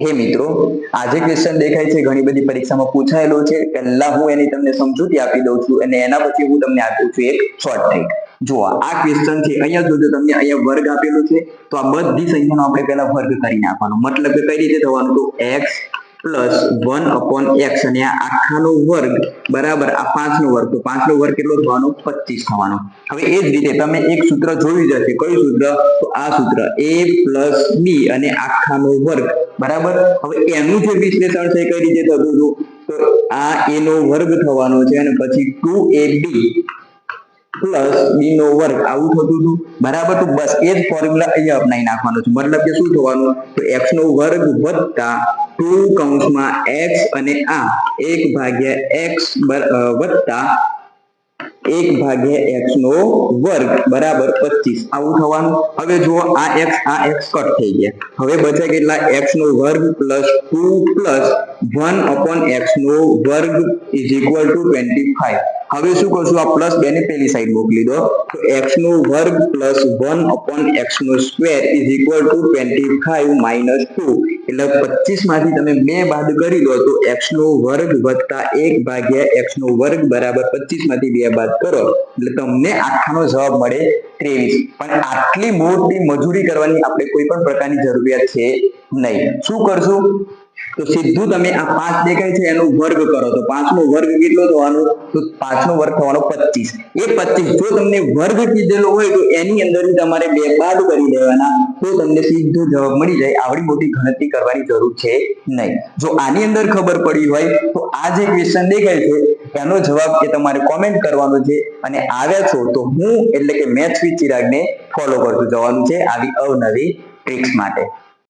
હે મિત્રો, આજે ક્વેશ્ચન દેખાય છે, ઘણી બધી પરીક્ષામાં પૂછાયેલો છે. પહેલા હું એની તમને સમજૂતી આપી દઉં છું અને એના પછી હું તમને આપું છું એક શોર્ટ જુઓ, આ ક્વેશ્ચન છે અહીંયા જોજો તમને અહીંયા વર્ગ આપેલો છે, તો આ બધી સંખ્યાનો આપણે પહેલા વર્ગ કરી નાખવાનો. મતલબ કે કઈ રીતે થવાનું? તો x plus one upon x અને આ આખાનો વર્ગ, બરાબર, આ પાંચ નો વર્ગ. તો પાંચ નો વર્ગ કેટલો થવાનો? પચીસ થવાનો. હવે એ જ રીતે તમે એક સૂત્ર જોયું જશે કયું સૂત્ર? તો આ સૂત્ર a પ્લસ બી અને આખાનો વર્ગ. બરાબર? હવે એનું જે વિશ્લેષણ છે, કઈ રીતે થતું હતું? તો આ એ નો વર્ગ થવાનો છે અને પછી ટુ એ બી પ્લસ બી નો વર્ગ આવું થતું હતું. બરાબર? તો બસ એ જ ફોર્મ્યુલા અહીંયા અપનાવી નાખવાનો છે. મતલબ કે શું થવાનું? તો એક્સ નો વર્ગ વત્તા ટુ કૌંસમાં એક્સ અને આ એક ભાગ્યા એક્સ વત્તા એક ભાગ્યા એક્સ નો વર્ગ બરાબર 25 આવું થવાનું. હવે જુઓ, આ એક્સ આ એક્સ કટ થઈ ગયા. હવે બચે કેટલા? એક્સ નો વર્ગ plus two plus one upon x નો વર્ગ is equal to twenty five. હવે શું કરશું? આ પ્લસ બે ને પેલી સાઈડ મોકલી દો. તો એક્સ નો વર્ગ plus one upon x no square is equal to twenty five minus two. એટલે પચીસમાંથી તમે બે બાદ કરી દો તો એક્સ નો વર્ગ વત્તા એક ભાગ્યા એક્સ નો વર્ગ બરાબર પચીસમાંથી બે બાદ કરો. એટલે તમને આખાનો જવાબ મળે ત્રેવીસ. પણ આટલી મોટી મજૂરી કરવાની આપણે કોઈ પણ પ્રકારની જરૂરિયાત છે નહીં. શું કરશું? તો સીધું તમે આ પાંચ દેખાય છે, એનો વર્ગ કરો. તો પાંચ નો વર્ગ કેટલો થવાનો? તો પાંચ નો વર્ગ થવાનો પચીસ. એ પચીસ જો તમને વર્ગ કીધેલો હોય તો એની અંદરથી તમારે બે બાદ કરી દેવાના. તો તમને સીધો જવાબ મળી જાય. આવડી મોટી ગણતરી કરવાની જરૂર છે નહીં. જો આની અંદર ખબર પડી હોય, તો આ જે ક્વેશ્ચન દેખાય છે, એનો જવાબ કે તમારે કોમેન્ટ કરવાનો છે અને આવ્યા છો તો હું એટલે કે મેથ્સ વિથ ચિરાગને ફોલો કરતું જવાનું છે આવી અવનવી ટ્રિક્સ માટે.